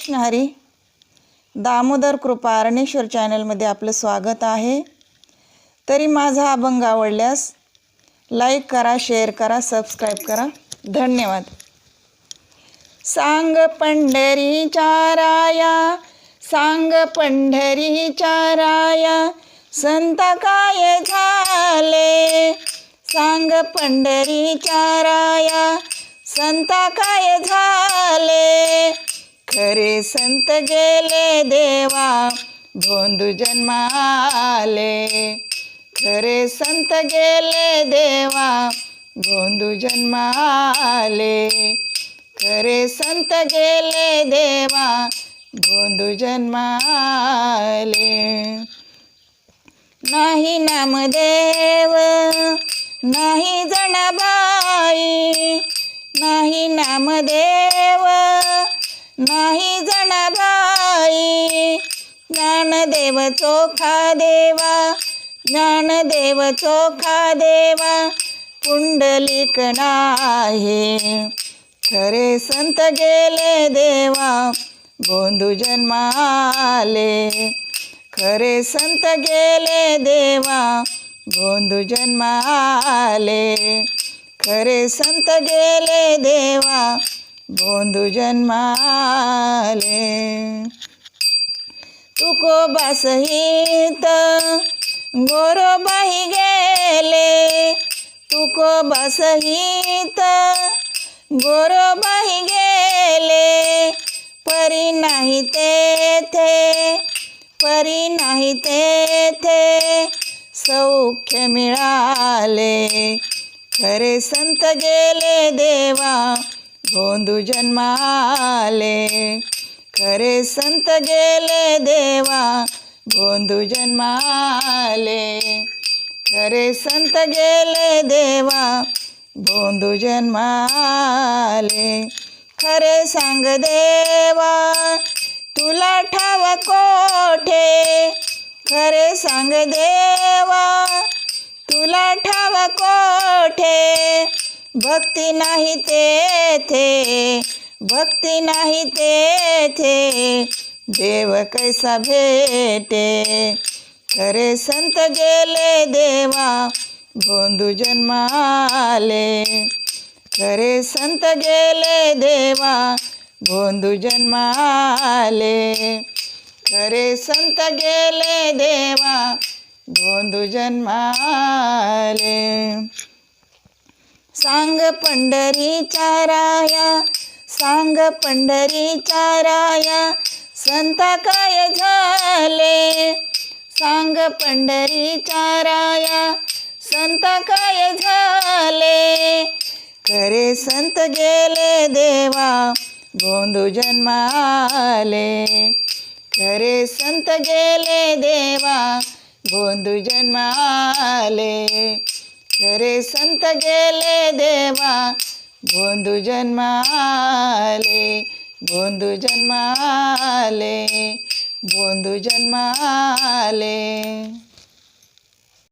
कृष्ण हरी. दामोदर कृपा अरणेश्वर चॅनलमध्ये आपलं स्वागत आहे. तरी माझा अभंग आवडल्यास लाईक करा शेअर करा सबस्क्राईब करा. धन्यवाद. सांग पंढरीच्या राया सांग पंढरीच्या राया संता काय झाले? सांग पंढरीच्या राया संता काय झाले? खरे संत गेले देवा भोंदू जन्माले. खरे संत गेले देवा भोंदू जन्माले. खरे संत गेले देवा भोंदू जन्माले. नाही नामदेव नाही जणाबाई नाही नामदेव नाही जणाबाई ज्ञानदेव चोखा देवा ज्ञानदेव चोखा देवा पुंडलिक आहे खरे संत गेले देवा गोंधू जन्माले. खरे संत गेले देवा गोंधू जन्माले. खरे संत गेले देवा गोंधू जन्माले तुको बसहित गोरोबाई गेले तुको बसहित गोरोबाई गेले परी नाही तेथे परी नाही तेथे सौख्य मिळाले खरे संत गेले देवा गोंधू जन्माले खरे संत गेले देवा. गोंधू जन्माले खरे संत गेले देवा. गोंधू जन्माले खरे सांग देवा. तुला ठाव कोठे? खरे सांग देवा. तुला ठाव कोठे? भक्ती नाही तेथे भक्ती नाही तेथे. देव कैसा भेटे खरे संत गेले देवा गोंधू जन्माले. खरे संत गेले देवा गोंधू जन्माले. खरे संत गेले देवा गोंधू जन्माले. सांग पंढरीच्या राया सांग पंढरीच्या राया संता काय झाले? सांग पंढरीच्या राया संता काय झाले? खरे संत गेले देवा गोंधू जन्माले. खरे संत गेले देवा गोंधू जन्माले. खरे संत गेले देवा गोंधू जन्माले गोंधू जन्माले गोंधू जन्माले